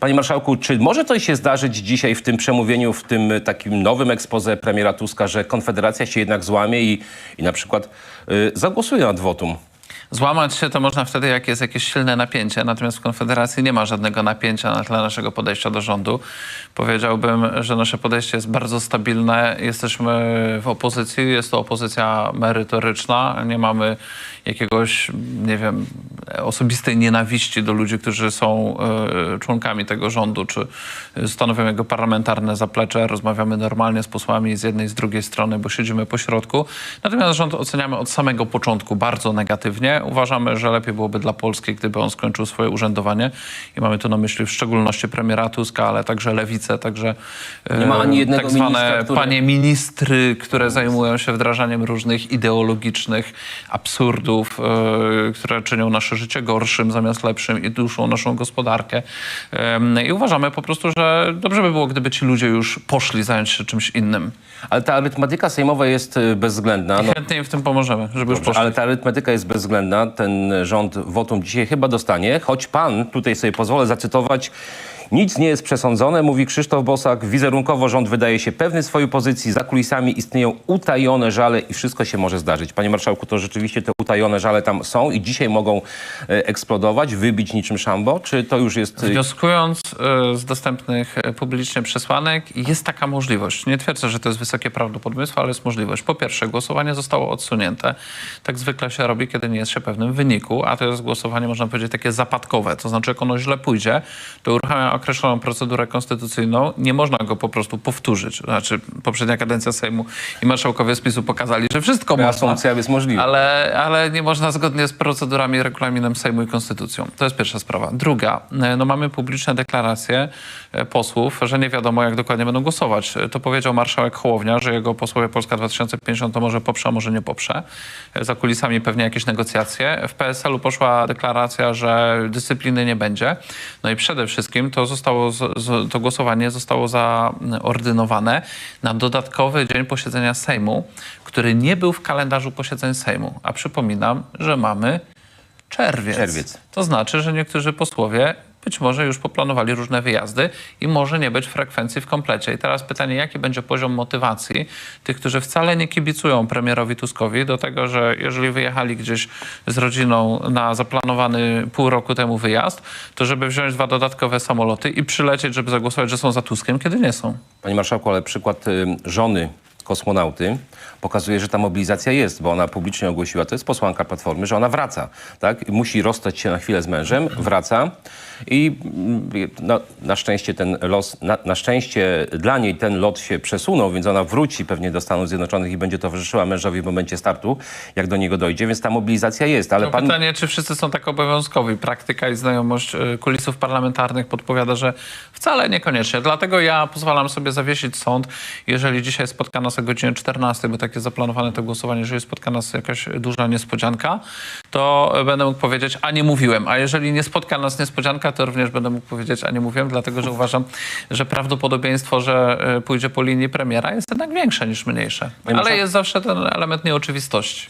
Panie marszałku, czy może to się zdarzyć dzisiaj w tym przemówieniu, w tym takim nowym ekspoze premiera Tuska, że Konfederacja się jednak złamie i, i na przykład y, zagłosuje nad wotum? Złamać się to można wtedy, jak jest jakieś silne napięcie, natomiast w Konfederacji nie ma żadnego napięcia na tle naszego podejścia do rządu. Powiedziałbym, że nasze podejście jest bardzo stabilne. Jesteśmy w opozycji, jest to opozycja merytoryczna. Nie mamy jakiegoś, nie wiem, osobistej nienawiści do ludzi, którzy są e, członkami tego rządu, czy stanowią jego parlamentarne zaplecze. Rozmawiamy normalnie z posłami z jednej i z drugiej strony, bo siedzimy po środku. Natomiast rząd oceniamy od samego początku bardzo negatywnie. Uważamy, że lepiej byłoby dla Polski, gdyby on skończył swoje urzędowanie. I mamy tu na myśli w szczególności premiera Tuska, ale także lewicę, także e, Nie ma ani jednego tak zwane ministra, który- panie ministry, które zajmują się wdrażaniem różnych ideologicznych absurdów, e, które czynią nasze życie gorszym zamiast lepszym i duszą naszą gospodarkę. I uważamy po prostu, że dobrze by było, gdyby ci ludzie już poszli zająć się czymś innym. Ale ta arytmetyka sejmowa jest y, bezwzględna. No, Chętnie im w tym pomożemy, żeby już poszli. ale ta arytmetyka jest bezwzględna. Ten rząd wotum dzisiaj chyba dostanie, choć pan, tutaj sobie pozwolę zacytować, nic nie jest przesądzone, mówi Krzysztof Bosak. Wizerunkowo rząd wydaje się pewny swojej pozycji, za kulisami istnieją utajone żale i wszystko się może zdarzyć. Panie marszałku, to rzeczywiście te utajone żale tam są i dzisiaj mogą e, eksplodować, wybić niczym szambo? Czy to już jest... y, Wnioskując e, z dostępnych e, publicznie przesłanek, jest taka możliwość. Nie twierdzę, że to jest wysokie prawdopodobieństwo, ale jest możliwość. Po pierwsze, głosowanie zostało odsunięte. Tak zwykle się robi, kiedy nie jest się pewnym wyniku, a to jest głosowanie, można powiedzieć, takie zapadkowe. To znaczy, jak ono źle pójdzie, to uruchamia określoną procedurę konstytucyjną. Nie można go po prostu powtórzyć. Znaczy, poprzednia kadencja Sejmu i marszałkowie z PiSu pokazali, że wszystko można. Reasumpcja jest możliwa. Ale, ale nie można zgodnie z procedurami, regulaminem Sejmu i Konstytucją. To jest pierwsza sprawa. Druga, e, no mamy publiczne deklaracje e, posłów, że nie wiadomo, jak dokładnie będą głosować. E, To powiedział marszałek Hołownia, że jego posłowie Polska 2050 to może poprze, a może nie poprze. Za kulisami pewnie jakieś negocjacje. W PSL-u poszła deklaracja, że dyscypliny nie będzie. No i przede wszystkim to, zostało, to głosowanie zostało zaordynowane na dodatkowy dzień posiedzenia Sejmu, który nie był w kalendarzu posiedzeń Sejmu. A przypominam, że mamy czerwiec. Czerwiec. To znaczy, że niektórzy posłowie być może już poplanowali różne wyjazdy i może nie być frekwencji w komplecie. I teraz pytanie, jaki będzie poziom motywacji tych, którzy wcale nie kibicują premierowi Tuskowi do tego, że jeżeli wyjechali gdzieś z rodziną na zaplanowany pół roku temu wyjazd, to żeby wziąć dwa dodatkowe samoloty i przylecieć, żeby zagłosować, że są za Tuskiem, kiedy nie są. Panie marszałku, ale przykład y, żony kosmonauty pokazuje, że ta mobilizacja jest, bo ona publicznie ogłosiła, to jest posłanka Platformy, że ona wraca, tak? Musi rozstać się na chwilę z mężem, wraca i no, na szczęście ten los, na, na szczęście dla niej ten lot się przesunął, więc ona wróci pewnie do Stanów Zjednoczonych i będzie towarzyszyła mężowi w momencie startu, jak do niego dojdzie, więc ta mobilizacja jest, ale No pan... Pytanie, czy wszyscy są tak obowiązkowi. Praktyka i znajomość e, kulisów parlamentarnych podpowiada, że wcale niekoniecznie. Dlatego ja pozwalam sobie zawiesić sąd, jeżeli dzisiaj spotka nas o godzinie 14, bo takie zaplanowane to głosowanie, jeżeli spotka nas jakaś duża niespodzianka, to będę mógł powiedzieć, a nie mówiłem. A jeżeli nie spotka nas niespodzianka, to również będę mógł powiedzieć, a nie mówiłem, dlatego że uważam, że prawdopodobieństwo, że e, pójdzie po linii premiera jest jednak większe niż mniejsze. Ale jest zawsze ten element nieoczywistości.